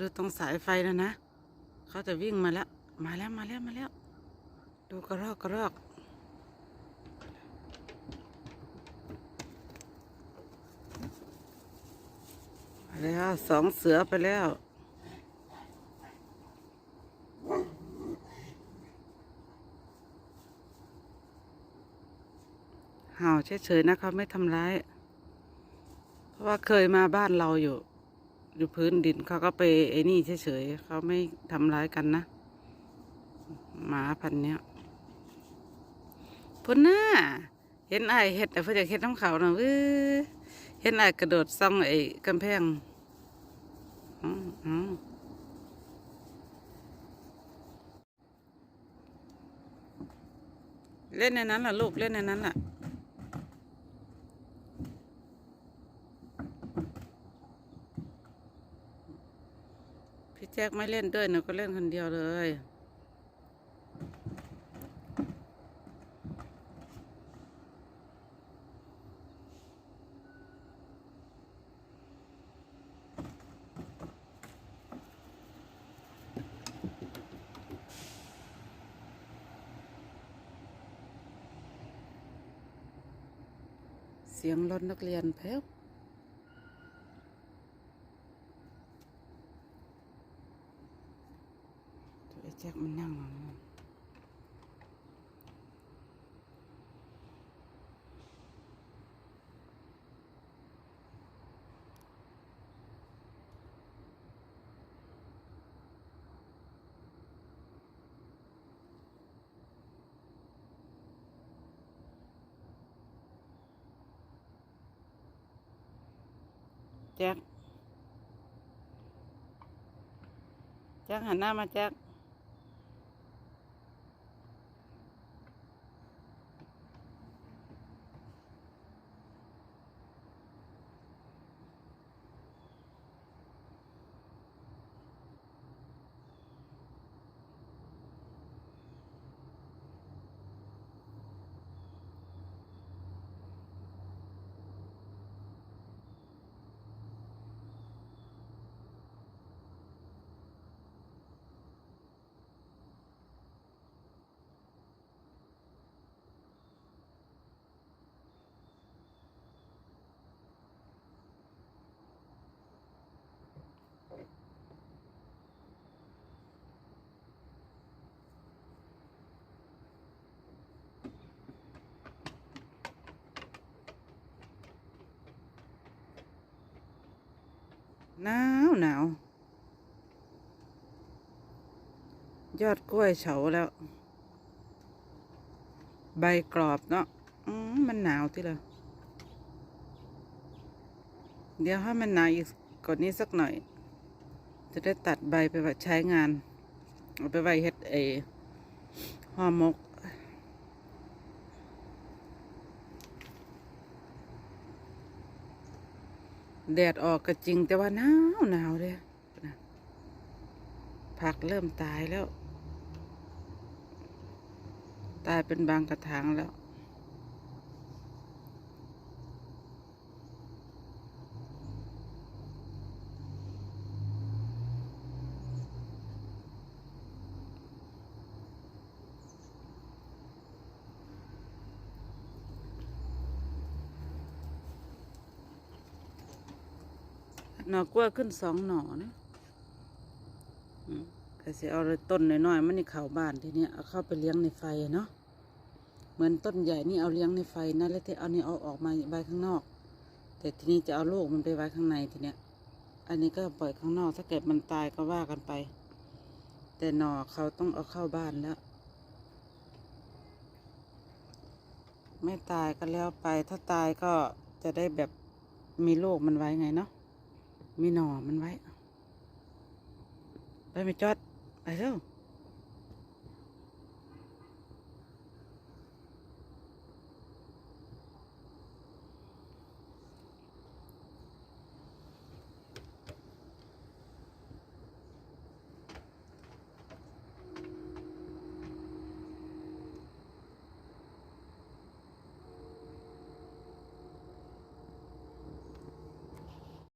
ดูตรงสายไฟแล้วนะ เขาจะวิ่งมาแล้ว มาแล้วมาแล้วมาแล้ว ดูกระรอกกระรอก มาแล้วสองเสือไปแล้วเห่าเฉยๆนะเขาไม่ทำร้าย เพราะว่าเคยมาบ้านเราอยู่ อยู่พื้นดินเขาก็ไปไอ้นี่เฉยๆเขาไม่ทำร้ายกันนะ หมาพันเนี้ยพุ่นหน้า เห็นไอ้เห็ดแต่เพื่อจะเห็ดน้ำเขานะเว้ยเห็นไอ้กระโดดซ่องไอ้กำแพงอ๋อเล่นในนั้นล่ะลูกเล่นในนั้นล่ะ พี่แจ็คไม่เล่นด้วยหนูก็เล่นคนเดียวเลยเสียงรถนักเรียนแพ้ว ไอ้ แจ็คมันนั่งมาแจ็คแจ็คหันหน้ามาแจ็ค หนาวหนาว ยอดกล้วยเฉาแล้ว ใบกรอบเนาะมันหนาวที่ละเดี๋ยวให้มันหนาวอีกกว่านี้สักหน่อย จะได้ตัดใบไปใช้งาน เอาไปไว้เฮ็ดเอห่อมก แดดออกก็จริงแต่ว่าหนาวหนาวเลยผักเริ่มตายแล้ว ตายเป็นบางกระถางแล้ว หน่อกล้วยขึ้นสองหน่อนะอืมก็สิเอาเลยต้นน้อยๆมันในเขาบ้านทีเนี้ยเอาเข้าไปเลี้ยงในไฟเนาะเหมือนต้นใหญ่นี่เอาเลี้ยงในไฟนะแล้วที่เอานี่เอาออกมาไว้ข้างนอก แต่ทีนี้จะเอาลูกมันไปไว้ข้างในทีเนี้ย อันนี้ก็ปล่อยข้างนอกถ้าเกิดมันตายก็ว่ากันไป แต่หน่อเขาต้องเอาเข้าบ้านแล้วไม่ตายก็แล้วไปถ้าตายก็จะได้แบบมีลูกมันไว้ไงเนาะ มีหน่อมันไว้ ไปไม่จอด ไปเร็ว